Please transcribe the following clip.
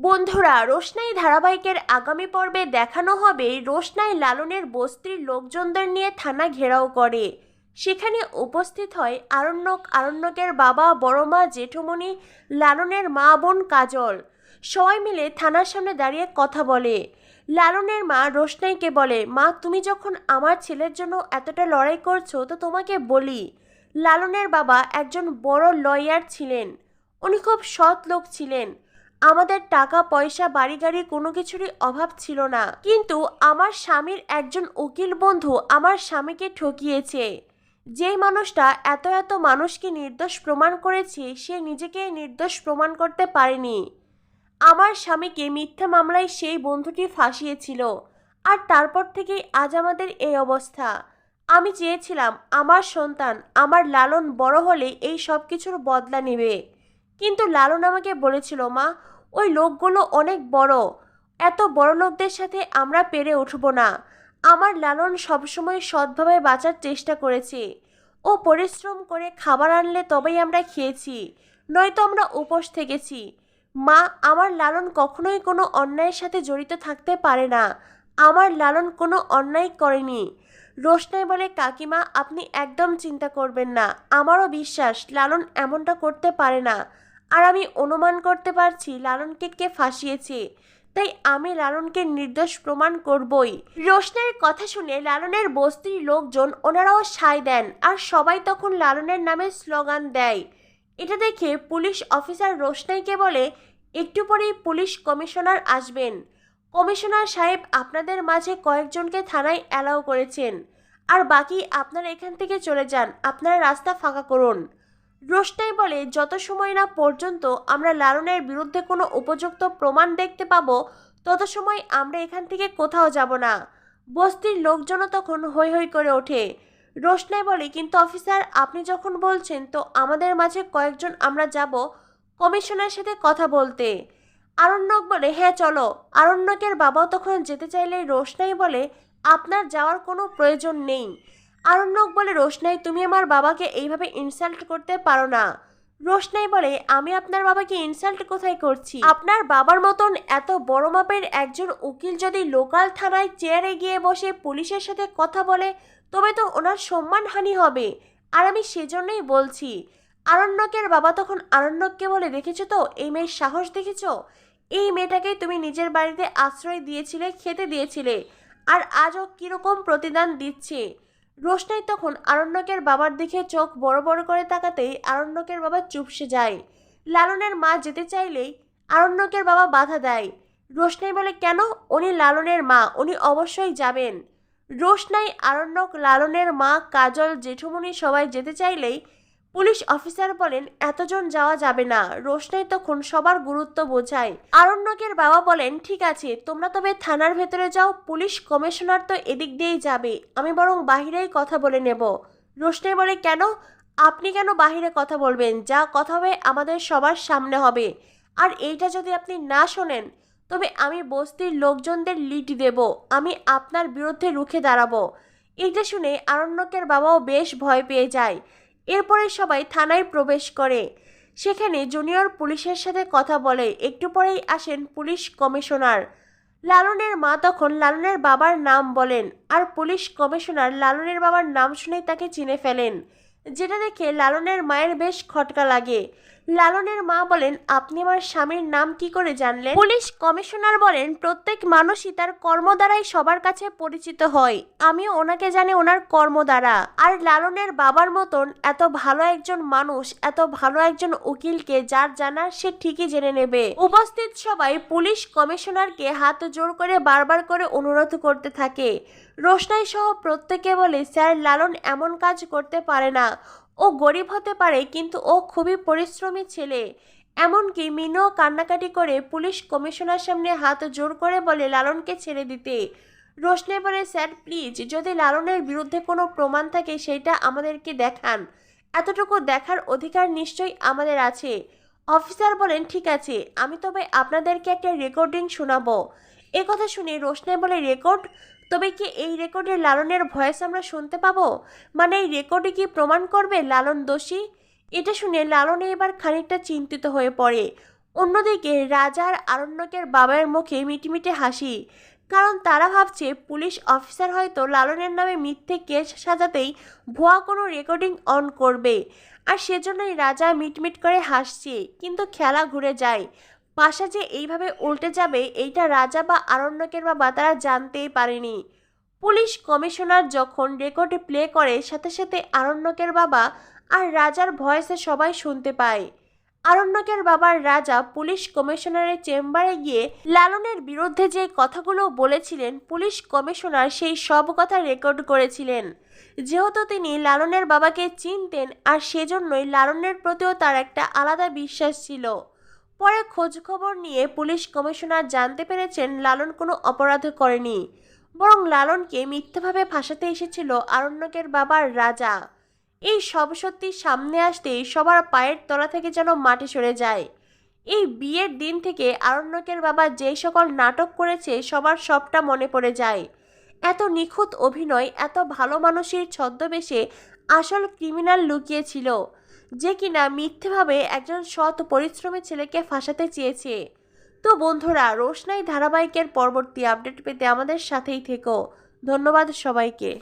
বন্ধুরা, রোশনাই ধারাবাহিকের আগামী পর্বে দেখানো হবে রোশনাই লালনের বস্তির লোকজনদের নিয়ে থানা ঘেরাও করে। সেখানে উপস্থিত হয় আরণ্যক, আরণ্যকের বাবা বড় মা জেঠুমণি, লালনের মা, বোন, কাজল। সবাই মিলে থানার সামনে দাঁড়িয়ে কথা বলে। লালনের মা রোশনাইকে বলে, মা, তুমি যখন আমার ছেলের জন্য এতটা লড়াই করছ, তো তোমাকে বলি, লালনের বাবা একজন বড় লয়ার ছিলেন। উনি খুব সৎ লোক ছিলেন। আমাদের টাকা, পয়সা, বাড়ি গাড়ি কোনো কিছুরই অভাব ছিল না। কিন্তু আমার স্বামীর একজন উকিল বন্ধু আমার স্বামীকে ঠকিয়েছে। যেই মানুষটা এত এত মানুষকে নির্দোষ প্রমাণ করেছে, সে নিজেকে নির্দোষ প্রমাণ করতে পারেনি। আমার স্বামীকে মিথ্যা মামলায় সেই বন্ধুটি ফাঁসিয়েছিল। আর তারপর থেকেই আজ আমাদের এই অবস্থা। আমি চেয়েছিলাম, আমার সন্তান, আমার লালন বড় হলে এই সব কিছুর বদলা নেবে। কিন্তু লালন আমাকে বলেছিল, মা, ওই লোকগুলো অনেক বড়। এত বড় লোকদের সাথে আমরা পেরে উঠব না। আমার লালন সবসময় সৎভাবে বাঁচার চেষ্টা করেছে। ও পরিশ্রম করে খাবার আনলে তবেই আমরা খেয়েছি, নয়তো আমরা উপোস থেকেছি। মা, আমার লালন কখনোই কোনো অন্যায়ের সাথে জড়িত থাকতে পারে না। আমার লালন কোনো অন্যায় করেনি। রোশনাই বলে, কাকিমা, আপনি একদম চিন্তা করবেন না। আমারও বিশ্বাস, লালন এমনটা করতে পারে না। আর আমি অনুমান করতে পারছি লালনকে কে ফাঁসিয়েছে। তাই আমি লালনকে নির্দোষ প্রমাণ করবই। রোশনের কথা শুনে লালনের বস্তির লোকজন ওনারাও সায় দেন আর সবাই তখন লালনের নামে স্লোগান দেয়। এটা দেখে পুলিশ অফিসার রোশনাইকে বলে, একটু পরেই পুলিশ কমিশনার আসবেন। কমিশনার সাহেব আপনাদের মাঝে কয়েকজনকে থানায় অ্যালাউ করেছেন। আর বাকি আপনারা এখান থেকে চলে যান, আপনারা রাস্তা ফাঁকা করুন। রোশনাই বলে, যত সময় না পর্যন্ত আমরা লালনের বিরুদ্ধে কোনো উপযুক্ত প্রমাণ দেখতে পাবো, তত সময় আমরা এখান থেকে কোথাও যাব না। বস্তির লোকজনও তখন হৈ হৈ করে ওঠে। রোশনাই বলে, কিন্তু অফিসার, আপনি যখন বলছেন, তো আমাদের মাঝে কয়েকজন আমরা যাব কমিশনার সাথে কথা বলতে। আরণ্যক বলে হ্যাঁ চলো। আরণ্যকের বাবাও তখন যেতে চাইলে রোশনাই বলে, আপনার যাওয়ার কোনো প্রয়োজন নেই। আরণ্যক বলে, রোশনাই, তুমি আমার বাবাকে এইভাবে ইনসাল্ট করতে পারো না। রোশনাই বলে, আমি আপনার বাবাকে ইনসাল্ট কোথায় করছি? আপনার বাবার মতন এত বড় মাপের একজন উকিল যদি লোকাল থানায় চেয়ারে গিয়ে বসে পুলিশের সাথে কথা বলে, তবে তো ওনার সম্মানহানি হবে। আর আমি সেজন্যই বলছি, আরণ্যকের বাবা তখন আরণ্যককে বলে, দেখেছ তো, এই মেয়ের সাহস দেখেছ? এই মেয়েটাকেই তুমি নিজের বাড়িতে আশ্রয় দিয়েছিলে, খেতে দিয়েছিলে, আর আজও কীরকম প্রতিদান দিচ্ছে? রোশনাই তখন আরণ্যকের বাবার দিকে চোখ বড় বড় করে তাকাতেই আরণ্যকের বাবা চুপসে যায়। লালনের মা যেতে চাইলেই আরণ্যকের বাবা বাধা দেয়। রোশনাই বলে, কেন? উনি লালনের মা, উনি অবশ্যই যাবেন। রোশনাই, আরণ্যক, লালনের মা, কাজল জেঠুমনি সবাই যেতে চাইলেই পুলিশ অফিসার বলেন, এতজন যাওয়া যাবে না। রোশনাই তখন সবার গুরুত্ব বোঝায়। আরণ্যকের বাবা বলেন, ঠিক আছে, তোমরা তবে থানার ভেতরে যাও, পুলিশ কমিশনার তো এদিক দিয়েই যাবে। আমি বরং বাহিরেই কথা বলে নেব। রোশনাই বলে, কেন? আপনি কেন বাহিরে কথা বলবেন? যা কথা হবে আমাদের সবার সামনে হবে। আর এইটা যদি আপনি না শোনেন, তবে আমি বস্তির লোকজনদের লিড দেব। আমি আপনার বিরুদ্ধে রুখে দাঁড়াবো। এইটা শুনে আরণ্যকের বাবাও বেশ ভয় পেয়ে যায়। এরপরে সবাই থানায় প্রবেশ করে। সেখানে জুনিয়র পুলিশের সাথে কথা বলে। একটু পরেই আসেন পুলিশ কমিশনার। লালনের মা তখন লালনের বাবার নাম বলেন আর পুলিশ কমিশনার লালনের বাবার নাম শুনেই তাকে চিনে ফেলেন। যেটা দেখে লালনের মায়ের বেশ খটকা লাগে। লালনের মা বলেন, আপনি আমার স্বামীর নাম কি করে জানলেন? পুলিশ কমিশনার বলেন, প্রত্যেক মানুষই তার কর্ম দ্বারাই সবার কাছে পরিচিত হয়। আমিও ওনাকে জানি ওনার কর্ম দ্বারা আর লালনের বাবার মতন এত ভালো একজন মানুষ, এত ভালো একজন উকিলকে যার জানার সে ঠিকই জেনে নেবে। উপস্থিত সবাই পুলিশ কমিশনারকে হাত জোর করে বারবার করে অনুরোধ করতে থাকে। রোশনাই সহ প্রত্যেকে বলে, স্যার, লালন এমন কাজ করতে পারে না। ও গরিব হতে পারে, কিন্তু ও খুবই পরিশ্রমী ছেলে। এমনকি মিনু কান্নাকাটি করে পুলিশ কমিশনার সামনে হাত জোর করে বলে, লালনকে ছেড়ে দিতে। রোশনে বলে, স্যার, প্লিজ, যদি লালনের বিরুদ্ধে কোনো প্রমাণ থাকে, সেইটা আমাদেরকে দেখান। এতটুকু দেখার অধিকার নিশ্চয়ই আমাদের আছে। অফিসার বলেন, ঠিক আছে, আমি তবে আপনাদেরকে একটা রেকর্ডিং শোনাবো। এ কথা শুনে রোশনে বলে, রেকর্ড? তবে কি এই রেকর্ডে লালনের ভয়েস আমরা শুনতে পাবো? মানে এই রেকর্ডে কি প্রমাণ করবে লালন দোষী? এটা শুনে লালনে এবার খানিকটা চিন্তিত হয়ে পড়ে। অন্যদিকে রাজার আরণ্যকের বাবার মুখে মিটিমিটে হাসি। কারণ তারা ভাবছে পুলিশ অফিসার হয়তো লালনের নামে মিথ্যে কেস সাজাতেই ভুয়া কোনো রেকর্ডিং অন করবে। আর সেজন্যই রাজা মিটমিট করে হাসছে, কিন্তু খেলা ঘুরে যায়। পাশা যে এইভাবে উল্টে যাবে, এইটা রাজা বা আরণ্যকের বাবা তারা জানতেই পারেনি। পুলিশ কমিশনার যখন রেকর্ড প্লে করে, সাথে সাথে আরণ্যকের বাবা আর রাজার ভয়েসে সবাই শুনতে পায়। আরণ্যকের বাবার রাজা পুলিশ কমিশনারের চেম্বারে গিয়ে লালনের বিরুদ্ধে যে কথাগুলো বলেছিলেন, পুলিশ কমিশনার সেই সব কথা রেকর্ড করেছিলেন। যেহেতু তিনি লালনের বাবাকে চিনতেন, আর সেজন্যই লালনের প্রতিও তার একটা আলাদা বিশ্বাস ছিল। পরে খোঁজখবর নিয়ে পুলিশ কমিশনার জানতে পেরেছেন লালন কোনো অপরাধ করেনি, বরং লালনকে মিথ্যাভাবে ফাঁসাতে এসেছিল আরণ্যকের বাবার রাজা। এই সব সত্যি সামনে আসতেই সবার পায়ের তলা থেকে যেন মাটি সরে যায়। এই বিয়ের দিন থেকে আরণ্যকের বাবা যে সকল নাটক করেছে সবার সবটা মনে পড়ে যায়। এত নিখুঁত অভিনয়, এত ভালো মানুষের ছদ্মবেশে আসল ক্রিমিনাল লুকিয়েছিল। যে কিনা মিথ্যেভাবে একজন সৎ পরিশ্রমী ছেলেকে ফাঁসাতে চেয়েছে। তো বন্ধুরা, রোশনাই ধারাবাহিকের পরবর্তী আপডেট পেতে আমাদের সাথেই থেকো। ধন্যবাদ সবাইকে।